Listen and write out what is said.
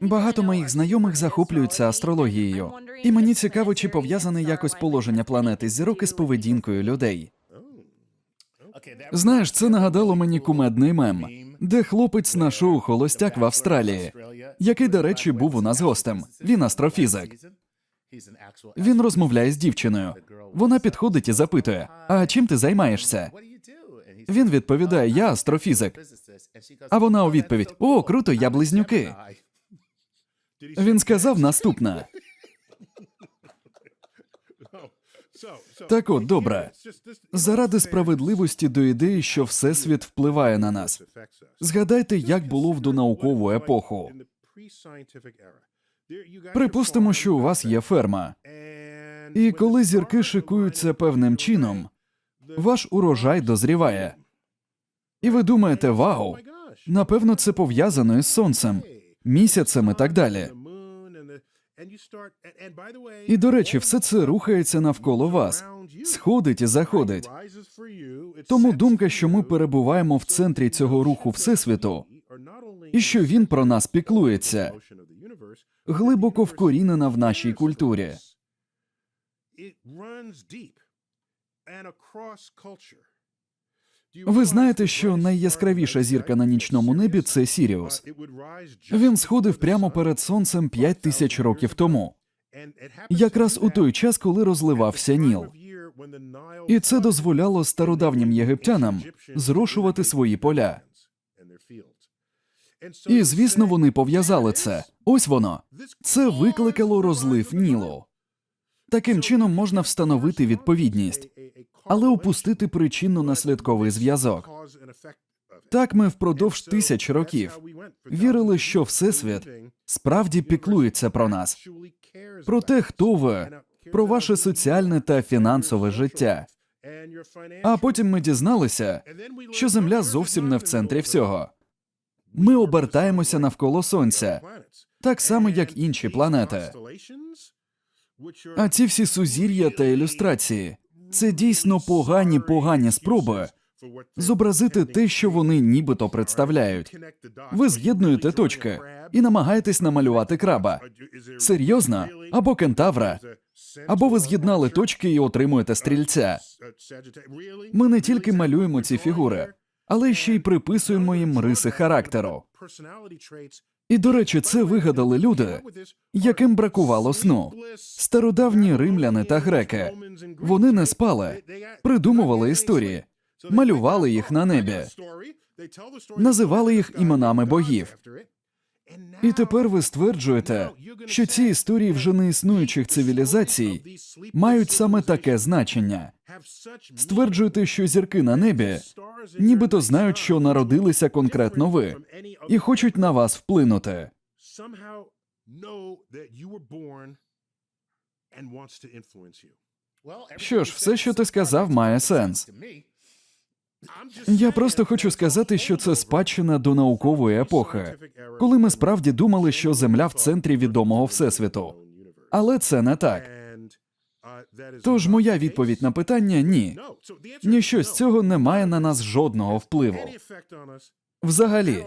Багато моїх знайомих захоплюються астрологією, і мені цікаво, чи пов'язане якось положення планети зірок із поведінкою людей. Знаєш, це нагадало мені кумедний мем, де хлопець на шоу Холостяк в Австралії, який, до речі, був у нас гостем. Він астрофізик. Він розмовляє з дівчиною. Вона підходить і запитує: А чим ти займаєшся? Він відповідає: Я астрофізик. А вона у відповідь: О, круто, я близнюки. Він сказав наступне. Так от, добре. Заради справедливості до ідеї, що Всесвіт впливає на нас. Згадайте, як було в донаукову епоху. Припустимо, що у вас є ферма, і коли зірки шикуються певним чином, ваш урожай дозріває. І ви думаєте, вау, напевно, це пов'язано із сонцем, місяцем і так далі. І до речі, все це рухається навколо вас, сходить і заходить. Тому думка, що ми перебуваємо в центрі цього руху Всесвіту, і що він про нас піклується, глибоко вкорінена в нашій культурі. Ви знаєте, що найяскравіша зірка на нічному небі це Сіріус. Він сходив прямо перед сонцем 5 тисяч років тому, якраз у той час, коли розливався Ніл. І це дозволяло стародавнім єгиптянам зрошувати свої поля. І звісно, вони пов'язали це. Ось воно. Це викликало розлив Нілу. Таким чином можна встановити відповідність, але упустити причинно-наслідковий зв'язок. Так ми впродовж тисяч років вірили, що Всесвіт справді піклується про нас, про те, хто ви, про ваше соціальне та фінансове життя. А потім ми дізналися, що Земля зовсім не в центрі всього. Ми обертаємося навколо Сонця, так само, як інші планети. А ці всі сузір'я та ілюстрації це дійсно погані погані спроби зобразити те, що вони нібито представляють. Ви з'єднуєте точки і намагаєтесь намалювати краба. Серйозно? Або кентавра, або ви з'єднали точки і отримуєте стрільця. Ми не тільки малюємо ці фігури, але ще й приписуємо їм риси характеру. І, до речі, це вигадали люди, яким бракувало сну. Стародавні римляни та греки. Вони не спали, придумували історії, малювали їх на небі, називали їх іменами богів. І тепер ви стверджуєте, що ці історії вже неіснуючих цивілізацій мають саме таке значення. Стверджуєте, що зірки на небі нібито знають, що народилися конкретно ви, і хочуть на вас вплинути. Що ж, все, що ти сказав, має сенс. Я просто хочу сказати, що це спадщина до наукової епохи, коли ми справді думали, що Земля в центрі відомого всесвіту. Але це не так. Тож моя відповідь на питання ні. Ніщо з цього не має на нас жодного впливу. Взагалі,